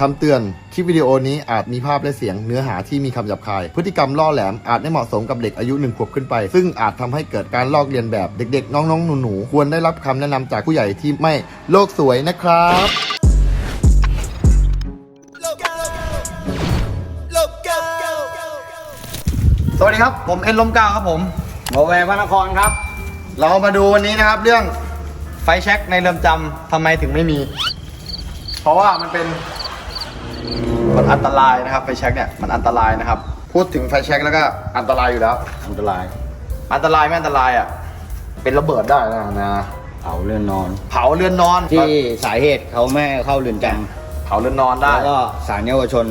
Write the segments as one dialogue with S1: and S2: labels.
S1: คำเตือน คลิปวิดีโอนี้อาจมีภาพและเสียงเนื้อหาที่มีคำหยาบคาย พฤติกรรมล่อแหลมอาจไม่เหมาะสมกับเด็กอายุหนึ่งขวบขึ้นไป ซึ่งอาจทำให้เกิดการลอกเลียนแบบเด็กๆ น้องๆ หนูๆ ควรได้รับคำแนะนำจากผู้ใหญ่ที่ไม่โลกสวยนะครับ สวัสดีครับ ผมเอ็นลมเกล้าครับผม
S2: โมแวร์พระนครครับ
S1: เรามาดูวันนี้นะครับเรื่องไฟแช็กในเรือนจำทำไมถึงไม่มี เพราะว่ามันเป็น มันอันตรายนะครับไฟแช็กเนี่ยมันอันตรายนะครับ พูดถึงไฟแช็กแล้วก็อันตรายอยู่แล้ว
S2: อันตราย
S1: อันตรายไม่อันตรายอะเป็นระเบิดได้นะนะ
S2: เผาเรือนนอน
S1: เผาเรือนนอน
S2: ที่สาเหตุเขาไม่ให้เข้าเรือนจ
S1: เผาเรือนนอนำได้
S2: แล้วก็สารเยาวชน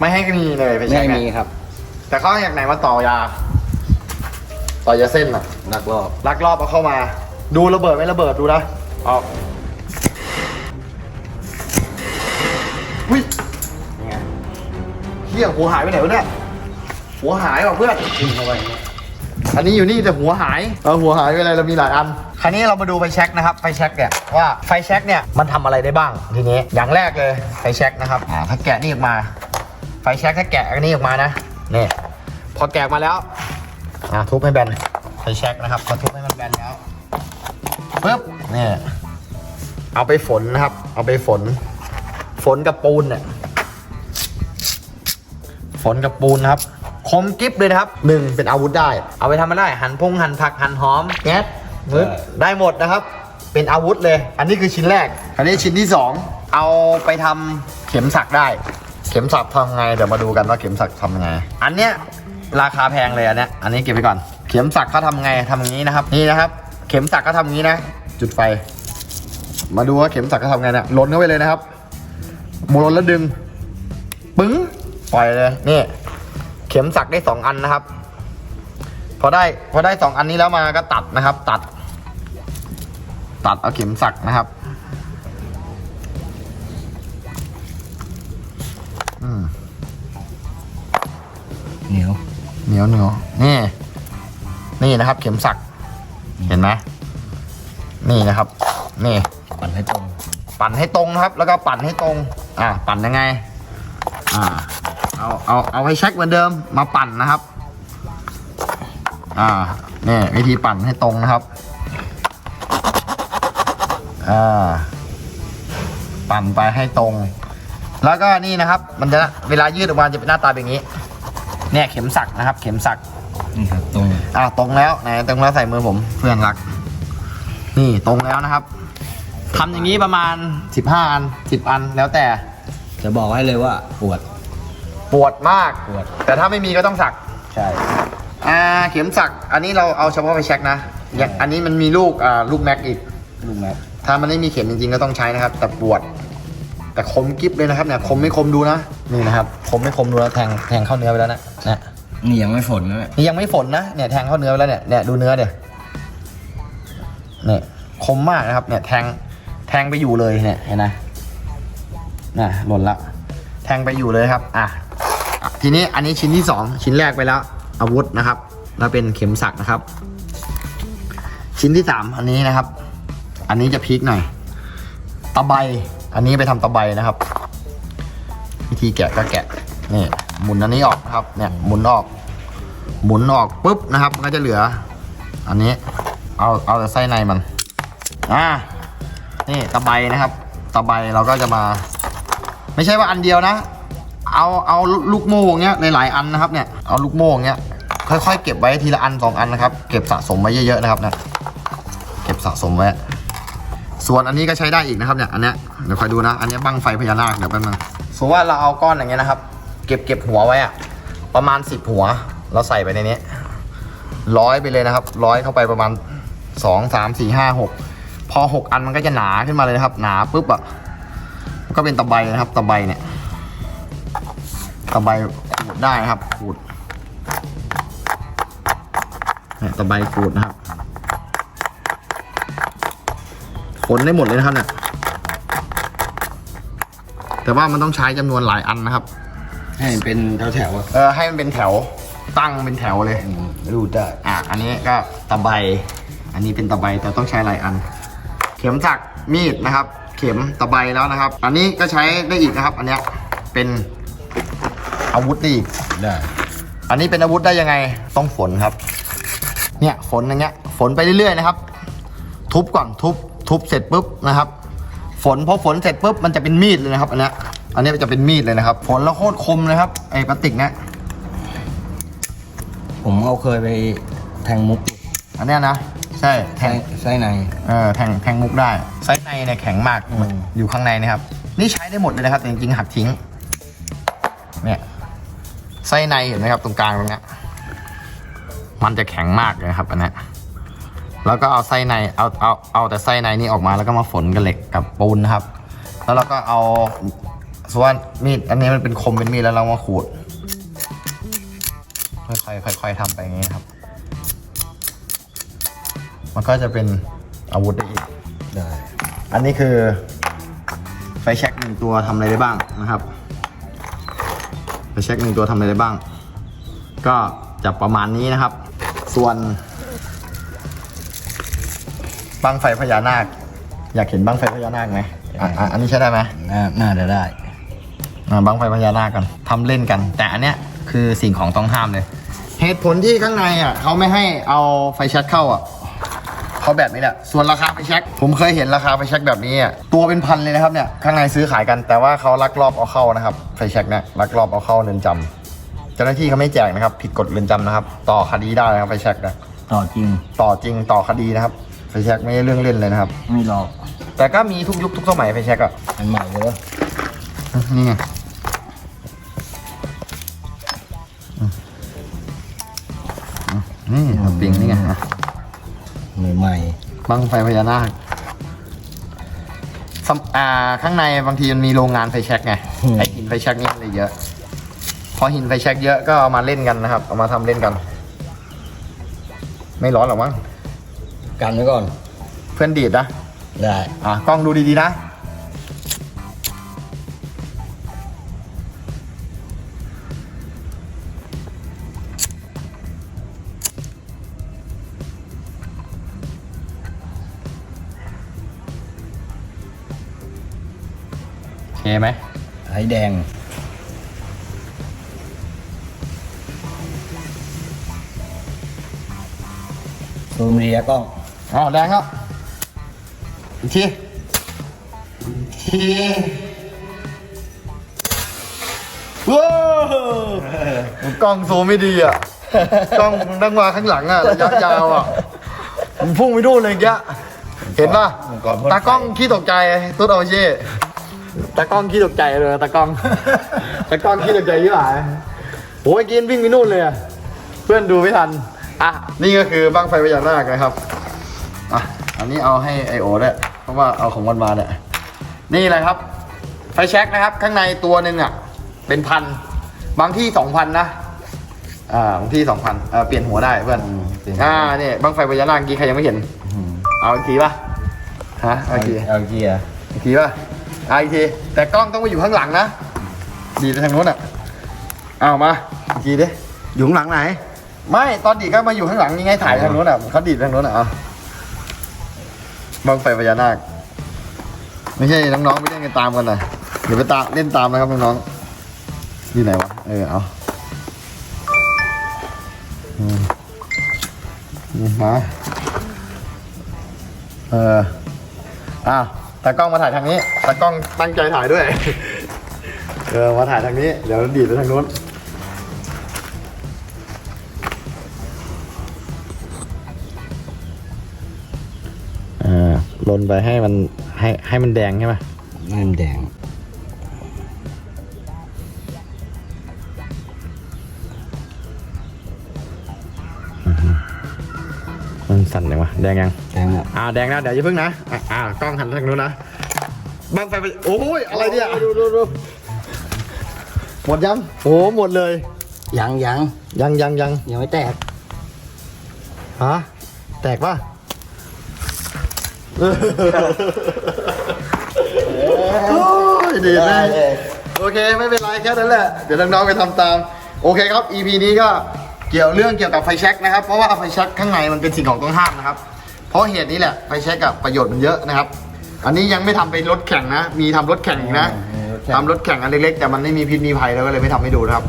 S1: ไม่ให้มีเลยไฟแช็ก
S2: ไม่
S1: เนี่ย
S2: มีครับ
S1: แต่เขาอยากไหนมาต่อยา ต่อยาเส้นอะ
S2: นักรอบ
S1: ลักลอบเอาเข้ามา ดูระเบิดไหม่ระเบิดดูนะออกวิเฮียหัวหายไปไหนวะเนี่ย หัวหายว่ะเพื่อน
S2: ทิ้งเข้าไปอย่างเงี้ย
S1: อันนี้อยู่นี่แต่หัวหาย เออหัวหายไปอะไรเรามีหลายอัน คราวนี้เรามาดูไฟแช็กนะครับ ไฟแช็กเนี่ยว่าไฟแช็กเนี่ยมันทำอะไรได้บ้างทีนี้ อย่างแรกเลยไฟแช็กนะครับ อ่าถ้าแกะนี่ออกมา ไฟแช็กถ้าแกะอันนี้ออกมานะนี่พอแกะออกมาแล้ว อ่าทุบให้แบน ไฟแช็กนะครับ พอทุบให้มันแบนแล้วปึ๊บนี่เอาไปฝนนะครับ เอาไปฝน ฝนกับปูนเนี่ย ฝนกับปูนครับ คมกริบเลยนะครับ หนึ่งเป็นอาวุธได้ เอาไปทำมาได้ หั่นพงหั่นผักหั่นหอมแก๊สมึดได้หมดนะครับ เป็นอาวุธเลย อันนี้คือชิ้นแรก อันนี้ชิ้นที่สองเอาไปทำเข็มสักได้ เข็มสักทำไงเดี๋ยวมาดูกันว่าเข็มสักทำไง อันเนี้ยราคาแพงเลยอันเนี้ยอันนี้เก็บไปก่อน เข็มสักเขาทำไงทำอย่างนี้นะครับ นี่นะครับ เข็มสักเขาทำอย่างนี้นะ จุดไฟ มาดูว่าเข็มสักเขาทำไงเนี่ยล้นเข้าไปเลยนะครับหมุนแล้วดึง ปึ้ง ปล่อยเลยนี่เข็มสักได้สองอันนะครับ พอได้พอได้สองอันนี้แล้วมาก็ตัดนะครับ ตัด ตัดเอาเข็มสักนะครับอืม
S2: เหนียว
S1: เหนียวเหนียวนี่ นี่นะครับ เข็มสัก เห็นไหมนี่นะครับ นี่
S2: ปั่นให้ตรง
S1: ปั่นให้ตรงนะครับ แล้วก็ปั่นให้ตรง อ่า ปั่นยังไง อ่า เอาเอาเอาให้เช็คเหมือนเดิมมาปั่นนะครับ อ่านี่วิธีปั่นให้ตรงนะครับ อ่า ปั่นไปให้ตรง แล้วก็นี่นะครับ มันจะเวลายืดออกมาจะเป็นหน้าตาแบบนี้ เนี่ยเข็มสักนะครับ เข็มสัก
S2: นี่ครับตรง
S1: อ่าตรงแล้วไหนตรงแล้วใส่มือผมเพื่อนรัก นี่ตรงแล้วนะครับทำอย่างนี้ประมาณ 15 อัน 10 อันแล้วแต่
S2: จะบอกให้เลยว่าปวด
S1: ปวดมาก
S2: ปวด
S1: แต่ถ้าไม่มีก็ต้องสัก
S2: ใช่
S1: อ่า เข็มสัก อันนี้เราเอาเฉพาะไปเช็คนะอย่างอันนี้มันมีลูก อ่า ลูกแม็กอีก
S2: ลูกแม็ก
S1: ถ้ามันไม่มีเข็มจริงๆก็ต้องใช้นะครับ แต่ปวด แต่คมกิฟเลยนะครับ เนี่ย คมไม่คมดูนะ นี่นะครับ คมไม่คมดูแล้วแทง แทงเข้าเนื้อไปแล้วนะนะ
S2: นี่ยังไม่ฝนนะเนี่ย
S1: นี่ยังไม่ฝนนะ เนี่ยแทงเข้าเนื้อไปแล้วเนี่ย เนี่ยดูเนื้อเดี๋ยวเนี่ยคมมากนะครับ เนี่ยแทง แทงไปอยู่เลย เนี่ย เห็นไหมน่ะหล่นละแทงไปอยู่เลยครับอะทีนี้อันนี้ชิ้นที่สองชิ้นแรกไปแล้ว อาวุธนะครับ แล้วเป็นเข็มสักนะครับ ชิ้นที่สามอันนี้นะครับ อันนี้จะพีคหน่อยตะไบอันนี้ไปทำตะไบนะครับ วิธีแกะก็แกะนี่หมุนอันนี้ออกนะครับเนี่ยหมุนออก หมุนออกปุ๊บนะครับก็จะเหลือ อันนี้เอาเอาแต่ไส้ในมันอ่านี่ตะไบนะครับ ตะไบเราก็จะมา ไม่ใช่ว่าอันเดียวนะ เอาเอาลูกโม่งเงี้ยหลายๆอันนะครับเนี่ยเอาลูกโม่งเงี้ยค่อยๆเก็บไว้ทีละอันสองอันนะครับ เก็บสะสมไว้เยอะๆนะครับเนี่ยเก็บสะสมไว้ส่วนอันนี้ก็ใช้ได้อีกนะครับเนี่ยอันเนี้ยเดี๋ยวคอยดูนะ อันเนี้ยบังไฟพญานาคเดี๋ยวแป๊บนึงสมมติว่าเราเอาก้อนอย่างเงี้ยนะครับ เก็บเก็บหัวไว้อะประมาณสิบหัว เราใส่ไปในนี้ร้อยไปเลยนะครับร้อยเข้าไปประมาณสองสามสี่ห้าหกพอหกอันมันก็จะหนาขึ้นมาเลยนะครับ หนาปุ๊บอะ ก็เป็นตะไบนะครับตะไบเนี่ยตะไบขูดได้นะครับขูดเนี่ยตะไบขูดนะครับผลได้หมดเลยนะครับเนี่ยแต่ว่ามันต้องใช้จำนวนหลายอันนะครับ
S2: ให้เป็นแถวๆอะ
S1: เออให้มันเป็นแถวตั้งเป็นแถวเลย
S2: อืมรูดได้
S1: อะอันนี้ก็ตะไบอันนี้เป็นตะไบแต่ต้องใช้หลายอัน เข็มจักรมีดนะครับ เข็มตะไบแล้วนะครับ อันนี้ก็ใช้ได้อีกนะครับ อันเนี้ยเป็นอาวุธได้อีก
S2: ได้
S1: อันนี้เป็นอาวุธได้ยังไงต้องฝนครับ เนี่ยฝนอย่างเงี้ย ฝนไปเรื่อยๆนะครับ ทุบก่อนทุบ ทุบเสร็จปุ๊บนะครับ ฝนพอฝนเสร็จปุ๊บมันจะเป็นมีดเลยนะครับ อันเนี้ยอันนี้จะเป็นมีดเลยนะครับ ฝนแล้วโคตรคมเลยครับไอ้พลาสติกเนี่ย
S2: ผมเอาเคยไปแทงมุก
S1: อันเนี้ยนะ ใช่แท
S2: ไส้
S1: ง
S2: ไส้ใน
S1: เออแทงแทงมุกได้ไส้ใน เนี่ยแข็งมาก
S2: อืม
S1: อยู่ข้างในนะครับ นี่ใช้ได้หมดเลยนะครับแต่จริงๆหักทิ้ง เนี่ยไส้ในเห็นไหมครับตรงกลางตรงเนี้ยมันจะแข็งมากเลยนะครับอันเนี้ยแล้วก็เอาไส้ในเอาเอาเอาแต่ไส้ในนี่ออกมาแล้วก็มาฝนกับเหล็กกับปูนนะครับ แล้วเราก็เอาส่วนมีดอันนี้มันเป็นคมเป็นมีดแล้วเรามาขูดค่อยๆค่อยๆทำไปอย่างนี้ครับ มันก็จะเป็นอาวุธได้อีก
S2: ได้
S1: อันนี้คือไฟแช็กหนึ่งตัวทำอะไรได้บ้างนะครับ ไฟแช็กหนึ่งตัวทำอะไรได้บ้าง ก็จะประมาณนี้นะครับ ส่วนบังไฟพญานาค อยากเห็นบังไฟพญานาคไหมอะอะอันนี้ใช้ได้ไหม
S2: น่าน่าจะได้
S1: อะบังไฟพญานาคกันทำเล่นกัน แต่อันเนี้ยคือสิ่งของต้องห้ามเลย เหตุผลที่ข้างในอะเขาไม่ให้เอาไฟแช็กเข้าอะ เขาแบบนี้แหละส่วนราคาไฟแช็กผมเคยเห็นราคาไฟแช็กแบบนี้อะตัวเป็นพันเลยนะครับเนี่ยข้างในซื้อขายกันแต่ว่าเขาลักลอบเอาเข้านะครับไฟแช็กเนี่ยลักลอบเอาเข้าเรือนจำเจ้าหน้าที่เขาไม่แจกนะครับ ผิดกฎเรือนจำนะครับ ต่อคดีได้นะครับไฟแช็กนะ
S2: ต่อจริง
S1: ต่อจริงต่อคดีนะครับไฟแช็กไม่ใช่เรื่องเล่นเลยนะครับ
S2: ไม่หลอก
S1: แต่ก็มีทุกยุคทุกสมัยไฟแช็กอะ
S2: อันใหม่เลย
S1: นี่ไงอืมอืมนี่ปิงนี่ไงอะ
S2: ใหม่ใหม่
S1: บังไฟพญานาคสำอ่าข้างในบางทีมันมีโรงงานไฟแช็กไงไอหินไฟแช็กนี่มันเลยเยอะ พอหินไฟแช็กเยอะก็เอามาเล่นกันนะครับ เอามาทำเล่นกัน ไม่ร้อนหรอกมั้ง
S2: กันไว้ก่อน
S1: เพื่อนดีดนะ
S2: ได้
S1: อะกล้องดูดีๆนะ ไหม
S2: ไอ้แดง ซูมเรียกล้อง
S1: อ๋อแดงครับอีกทีอีกทีว้าวกล้องโซมไม่ดีอะ กล้องมึงนั่งมาข้างหลังอะระยะยาวอะมันพุ่งไปดูนเลยอย่างเงี้ยเห็นป่ะ
S2: ก่อนพ่นไฟ
S1: ตากล้องขี้ตกใจตุ๊ดเอาเช่ ตากล้องขี้ตกใจเลยตากล้อง ตากล้องขี้ตกใจยี่หลายโอ้ยกินวิ่งไปนู่นเลยอะเพื่อนดูไม่ทัน อะ นี่ก็คือบ้างไฟพญานาคนะครับ อะ อันนี้เอาให้ไอโอด้วยเพราะว่าเอาของมันมาเนี่ย นี่แหละครับ ไฟแช็กนะครับ ข้างในตัวหนึ่งอะ เป็นพัน บางที่สองพันนะ อ่า บางที่สองพันเออเปลี่ยนหัวได้เพื่อน
S2: เปลี่ยนหัว
S1: อ่า เนี่ยบ้างไฟพญานาคเมื่อกี้ใครยังไม่เห็น เอาอีกทีป่ะ ฮะเอาอีกที
S2: เอาเกียร์
S1: อีกทีป่ะ เอาอีกทีแต่กล้องต้องมาอยู่ข้างหลังนะ ดีดไปทางนู้นอะเอามาอีกทีดิ
S2: อยู่ข้างหลังไหน
S1: ไม่ตอนดีดก็มาอยู่ข้างหลังยังไงถ่ายทางนู้นอะเขาดีดทางนู้นอะเอาบังไฟพญานาค ไม่ใช่น้องๆไปเล่นกันตามกันนะเดี๋ยวไปตามเล่นตามนะครับน้องๆที่ไหนวะเออเอาอืมนี่มาเอออ้าว ตากล้องมาถ่ายทางนี้ตากล้องตั้งใจถ่ายด้วย เออ มาถ่ายทางนี้ เดี๋ยวดีดไปทางนู้น อ่าลนไปให้มันให้ให้มันแดงใช่ไหม
S2: นั่นแดง
S1: สั่นยังวะแดงยัง
S2: แดงอะ
S1: อ่าแดงแล้วเดี๋ยวอย่าเพิ่งนะอ่าอ่ากล้องหันทางนู้นนะบังไฟไปโอ้ยอะไรเนี่ยดูดูดูหมดยังโอ้หมดเลย
S2: ยังยัง
S1: ยังยังยัง
S2: ยังไม่แตก
S1: ฮะแตกป่ะโอ้ยดีนะโอเคไม่เป็นไรแค่นั้นแหละ เดี๋ยวน้องๆไปทำตาม โอเคครับ EP นี้ก็ เกี่ยวเรื่องเกี่ยวกับไฟแช็กนะครับ เพราะว่าไฟแช็กข้างในมันเป็นสิ่งของต้องห้ามนะครับ เพราะเหตุนี้แหละไฟแช็กกับประโยชน์มันเยอะนะครับ อันนี้ยังไม่ทำเป็นรถแข่งนะ มีทำรถแข่งอีกนะ
S2: ข่ง
S1: ทำรถแข่งอันเล็กๆแต่มันไม่มีพิษมีภัยแล้วก็เลยไม่ทำให้ดูนะครับ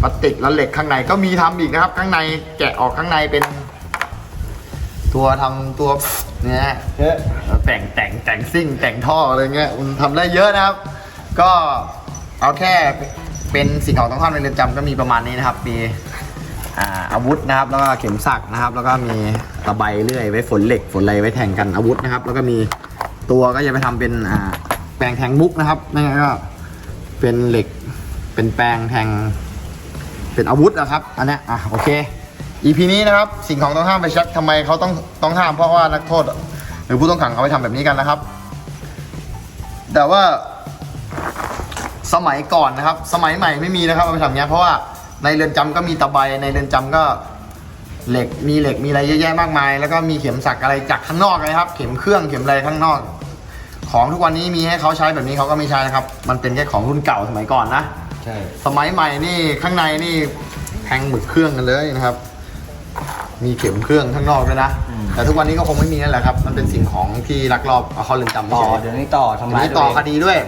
S1: พลาสติกแล้วเหล็กข้างในก็มีทำอีกนะครับ ข้างในแกะออกข้างในเป็น ตัวทำตัวเนี่ย
S2: เยอะ
S1: แต่งแต่งแต่งซิ่งแต่งท่ออะไรเงี้ยมันทำได้เยอะนะครับ ก็เอาแค่เป็นสิ่งของต้องห้ามในเรือนจำก็มีประมาณนี้นะครับ มี อาวุธนะครับแล้วก็เข็มสักนะครับ แล้วก็มีตะไบเลื่อยไว้ฝนเหล็กฝนอะไรไว้แทงกันอาวุธนะครับ แล้วก็มีตัวก็จะไปทำเป็นแปลงแทงมุกนะครับไม่นก็เป็นเหล็กเป็นแปลงแทงเป็นอาวุธนะครับ อันนี้อะโอเค EP นี้นะครับสิ่งของต้องห้ามไปเช็คทำไมเขาต้องต้องห้ามเพราะว่านักโทษ หรือผู้ต้องขังเขาไปทำแบบนี้กันนะครับ แต่ว่าสมัยก่อนนะครับ สมัยใหม่ไม่มีนะครับเอาไปทำอย่างเงี้ยเพราะว่า ในเรือนจำก็มีตะไบในเรือนจำก็เหล็กมีเหล็กมีอะไรเยอะแยะมากมาย แล้วก็มีเข็มสักอะไรจากข้างนอกเลยครับ เข็มเครื่องเข็มอะไรข้างนอก ของทุกวันนี้มีให้เขาใช้แบบนี้เขาก็ไม่ใช้นะครับ มันเป็นแค่ของรุ่นเก่าสมัยก่อนนะ
S2: ใช่
S1: สมัยใหม่นี่ข้างในนี่แทงหมึกเครื่องกันเลยนะครับ มีเข็มเครื่องข้างนอกด้วยนะแต่ทุกวันนี้ก็คงไม่มีนั่นแหละครับ มันเป็นสิ่งของที่ลักลอบเอาเข้าเรือนจำ
S2: ต่อ
S1: เฉย
S2: เดี๋ยวนี้ต่อ
S1: ๆ
S2: ทำ
S1: เดี๋ยว
S2: ร้าย
S1: นี้
S2: ตั
S1: ต่
S2: ว
S1: อ
S2: เอง
S1: คดีด้วย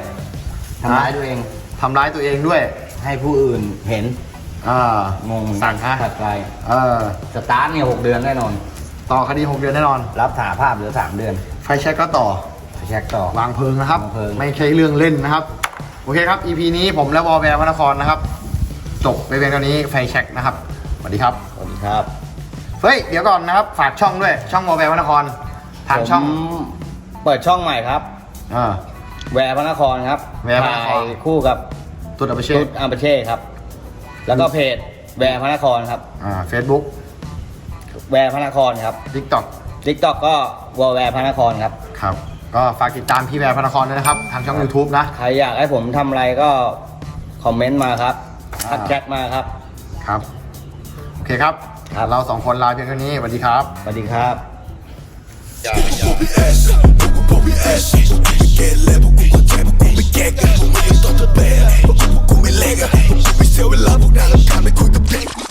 S2: ทำร้ายตัวเอง
S1: ทำร้ายตัวเองด้วย
S2: ให้ผู้อื่นเห็น
S1: อ่าง
S2: ง
S1: สั่งฮะ
S2: ถัดไป
S1: เออ
S2: สตาร์ทเนี่ยหกเดือนแน่นอน
S1: ต่อคดีหกเดือนแน่นอน
S2: รับสาภาพเหลือสามเดือน
S1: ไฟแช็กก็ต่อ
S2: ไปเช็คต่อ
S1: วางเพลิงนะครับ
S2: วางเพลิง
S1: ไม่ใช่เรื่องเล่นนะครับ โอเคครับ EP นี้ผมและวอลแวร์พระนครนะครับ จบไปเพียงเท่านี้ไฟแช็กนะครับ สวัสดีครับ
S2: สวัสดีครับ
S1: เฮ้ย เดี๋ยวก่อนนะครับ ฝากช่องด้วย ช่องวอลแวร์พระนครทางช่อง
S2: ผมเปิดช่องใหม่ครับ
S1: อ่า
S2: แวร์พระนครครับ
S1: แวร์พระนคร
S2: ถ่ายคู่กับ
S1: ตุดอัปเช
S2: ชุ
S1: ษ
S2: ดอัมเปเช่ครับ แล้วก็เพจแวร์พระนครครับ
S1: อ่าเฟซบุ๊ก
S2: แวร์พระนครครับ
S1: ทิกต็อก
S2: ทิกตอกก็วอลแวร์พระนครครับ
S1: ครับ ก็ฝากติดตามพี่แวร์พระนครด้วยนะครับ ทางช่อง YouTube นะ
S2: ใครอยากให้ผมทำอะไรก็คอมเมนต์มาครับทัก
S1: อ่า
S2: แชทมาครับ
S1: ครับ โอเคครับ
S2: ครับ
S1: เราสองคนลาเพียงเท่านี้สวัสดีครับ
S2: สวัสดีครับ
S3: Get level, Google Tap, Google Gag, Google you're in love, got a diamond quicker pick.